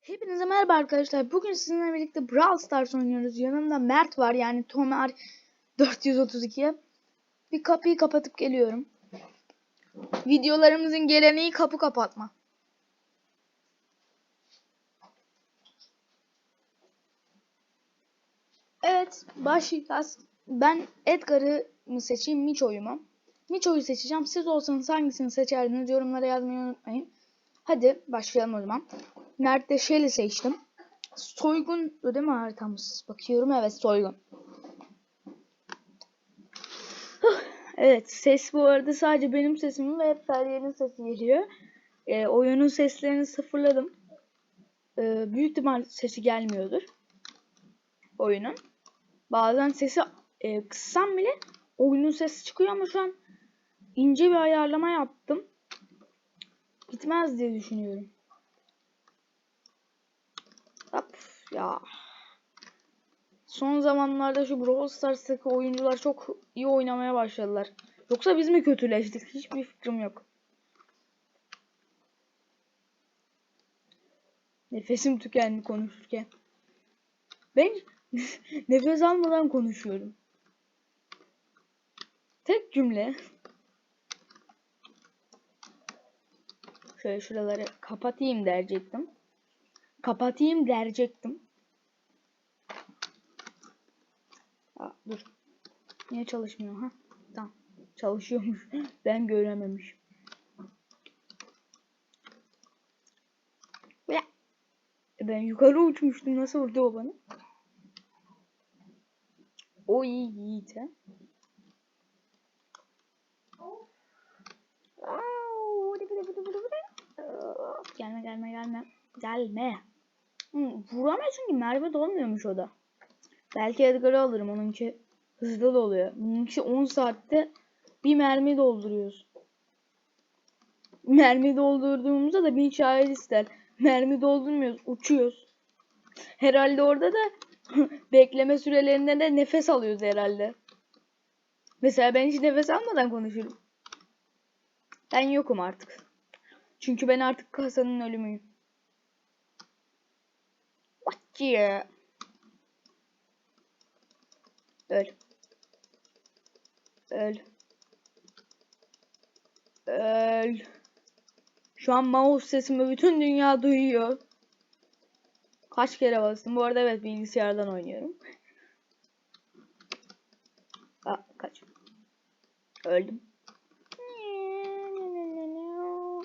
Hepinize merhaba arkadaşlar. Bugün sizinle birlikte Brawl Stars oynuyoruz. Yanımda Mert var yani Tomer 432'ye. Bir kapıyı kapatıp geliyorum. Videolarımızın geleneği kapı kapatma. Evet başlayacağız. Ben Edgar'ı mı seçeyim Micho'yu mu? Micho'yu seçeceğim. Siz olsanız hangisini seçerdiniz yorumlara yazmayı unutmayın. Hadi başlayalım o zaman. Nerede Shelly seçtim. Soygun değil mi haritamız? Bakıyorum evet soygun. Evet ses bu arada sadece benim sesim ve Feryal'in sesi geliyor. Ee, oyunun seslerini sıfırladım. Ee, büyük ihtimal sesi gelmiyordur. Oyunun. Bazen sesi e, kıssam bile oyunun sesi çıkıyor ama şu an ince bir ayarlama yaptım. Gitmez diye düşünüyorum. Hop ya. Son zamanlarda şu Brawl Stars'taki oyuncular çok iyi oynamaya başladılar. Yoksa biz mi kötüleştik? Hiçbir fikrim yok. Nefesim tükendi konuşurken. Ben nefes almadan konuşuyorum. Tek cümle. Şöyle şuraları kapatayım diyecektim. Kapatayım diyecektim. Aa, dur. Niye çalışmıyor ha? Tamam. Çalışıyormuş. ben görememişim. Ya. Ben yukarı uçmuştum. Nasıl vurdu o bana? O iyi Yiğit ha. Gelme gelme gelme. Gelme. Vuramıyor çünkü mermi dolmuyormuş o da. Belki Edgar'ı alırım. Onunki hızlı doluyor. Bununki 10 saatte bir mermi dolduruyoruz. Mermi doldurduğumuzda da bir şahit ister. Mermi doldurmuyoruz. Uçuyoruz. Herhalde orada da bekleme sürelerinde de nefes alıyoruz herhalde. Mesela ben hiç nefes almadan konuşurum. Ben yokum artık. Çünkü ben artık kasanın ölümüyüm. Ya? Öl. Öl. Öl. Şu an mouse sesimi bütün dünya duyuyor. Kaç kere bastım. Bu arada evet bilgisayardan oynuyorum. Aa, kaç. Öldüm.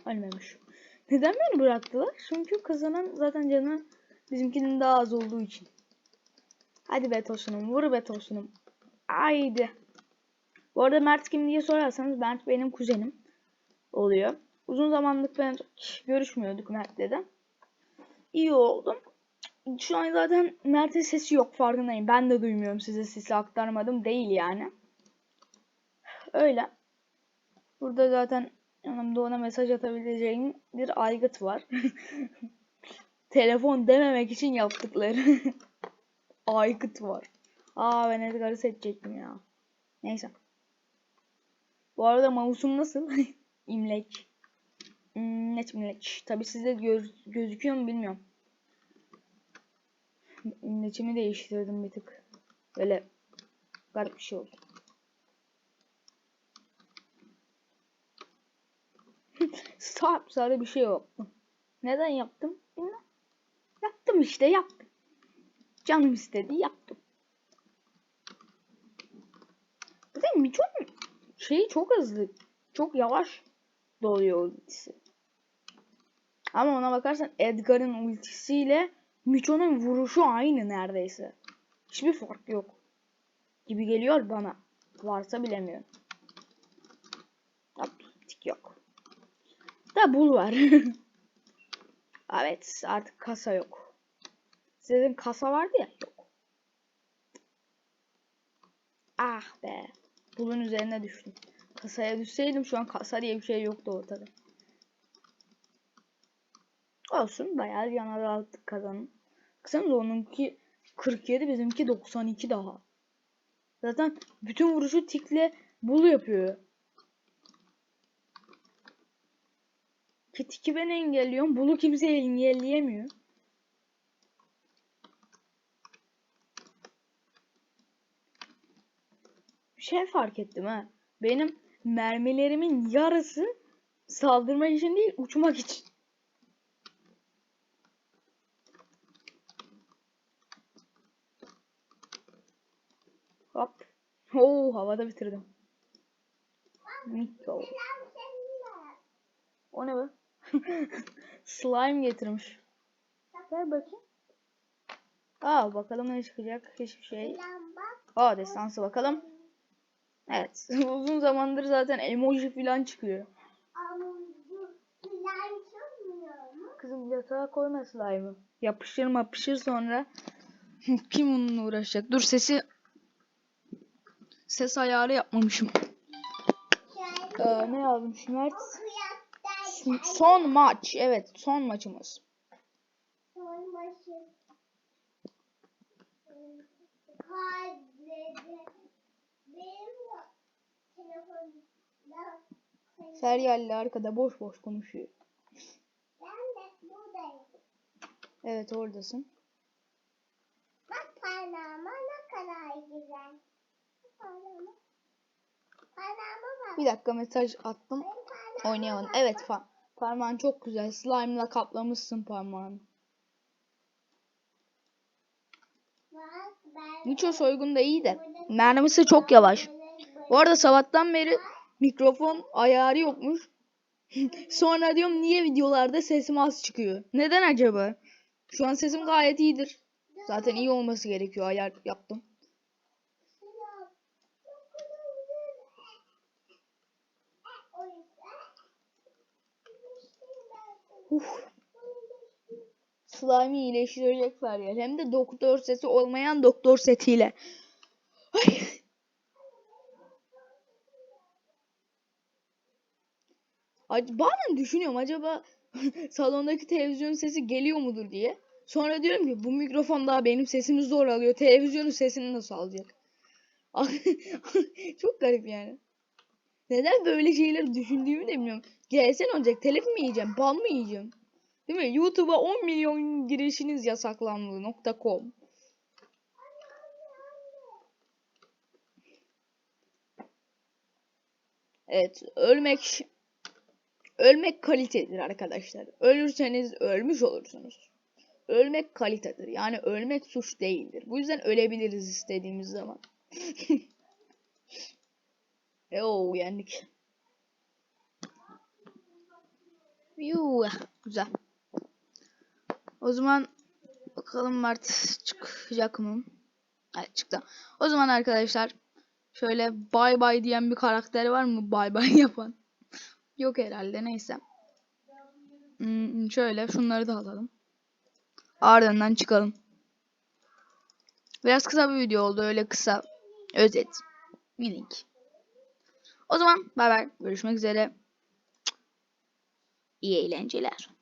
Ölmemiş. Neden beni bıraktılar? Çünkü kazanan zaten canı bizimkinin daha az olduğu için. Hadi be tosunum. Vur be. Haydi. Bu arada Mert kim diye sorarsanız Mert benim kuzenim oluyor. Uzun zamanlık ben görüşmüyorduk Mert'le de. İyi oldum. Şu an zaten Mert'in sesi yok farkındayım. Ben de duymuyorum size sesi aktarmadım değil yani. Öyle. Burada zaten yanımda ona mesaj atabileceğim bir aygıt var. Telefon dememek için yaptıkları. aygıt var. Aa ben Edgar'ı seçecektim ya. Neyse. Bu arada mouse'um nasıl? İmleç. İmleç imleç. Tabi sizde göz, gözüküyor mu bilmiyorum. İmleçimi değiştirdim bir tık. Böyle garip bir şey oldu. Sap sarı bir şey yaptım. Neden yaptım? Yaptım işte yaptım. Canım istedi yaptım. Zaten Micho'nun şeyi çok hızlı. Çok yavaş doluyor ultisi. Ama ona bakarsan Edgar'ın ultisiyle Micho'nun vuruşu aynı neredeyse. Hiçbir fark yok. Gibi geliyor bana. Varsa bilemiyorum. Tik yok. Da bul var. evet artık kasa yok. Sizin kasa vardı ya yok. Ah be. Bulun üzerine düştüm. Kasaya düşseydim şu an kasa diye bir şey yoktu ortada. Olsun bayağı yana aldık kazanın. Baksanıza onunki 47 bizimki 92 daha. Zaten bütün vuruşu tikle bul yapıyor. Ki tiki ben engelliyorum. Bulu kimse engelleyemiyor. Şey fark ettim ha. Benim mermilerimin yarısı saldırmak için değil uçmak için. Hop. Oo havada bitirdim. Miko. O ne be? Slime getirmiş. Ver bakayım. Aa bakalım ne çıkacak. Hiçbir şey. Aa destansı bakalım. Evet. Uzun zamandır zaten emoji falan çıkıyor. Kızım yatağa koyma slime'ı. Yapışır yapışır sonra. Kim onunla uğraşacak? Dur sesi ses ayarı yapmamışım. Ee, ne yazdım Mert? Son maç. Evet, son maçımız. Son başı. Kaydedi. Benim telefonumda Feryal'le arkada boş boş konuşuyor. ben de buradayım. Evet, oradasın. Bak parmağıma ne kadar güzel. Parmağıma. Parmağıma bak. Bir dakika mesaj attım. Bak. Evet, fa parmağın çok güzel. Slime'la kaplamışsın parmağını. Miço soygun da iyi de. Mermisi çok yavaş. Bu arada sabahtan beri mikrofon ayarı yokmuş. Sonra diyorum niye videolarda sesim az çıkıyor? Neden acaba? Şu an sesim gayet iyidir. Zaten iyi olması gerekiyor. Ayar yaptım. Uf. Slime'ı iyileştirecekler ya. Hem de doktor sesi olmayan doktor setiyle. Bazen düşünüyorum acaba salondaki televizyon sesi geliyor mudur diye. Sonra diyorum ki bu mikrofon daha benim sesimi zor alıyor. Televizyonun sesini nasıl alacak? Çok garip yani. Neden böyle şeyleri düşündüğümü de bilmiyorum. Gelsen olacak telif mi yiyeceğim? Ban mı yiyeceğim? Değil mi? YouTube'a 10 milyon girişiniz yasaklandı. nokta .com. Evet, ölmek ölmek kalitedir arkadaşlar. Ölürseniz ölmüş olursunuz. Ölmek kalitedir. Yani ölmek suç değildir. Bu yüzden ölebiliriz istediğimiz zaman. Yo yendik. Yuh, güzel. O zaman bakalım Mart çıkacak mı? Evet çıktı. O zaman arkadaşlar şöyle bay bay diyen bir karakter var mı bay bay yapan? Yok herhalde neyse. Hmm, şöyle şunları da alalım. Ardından çıkalım. Biraz kısa bir video oldu öyle kısa özet. Minik. O zaman bay bay görüşmek üzere. İyi eğlenceler.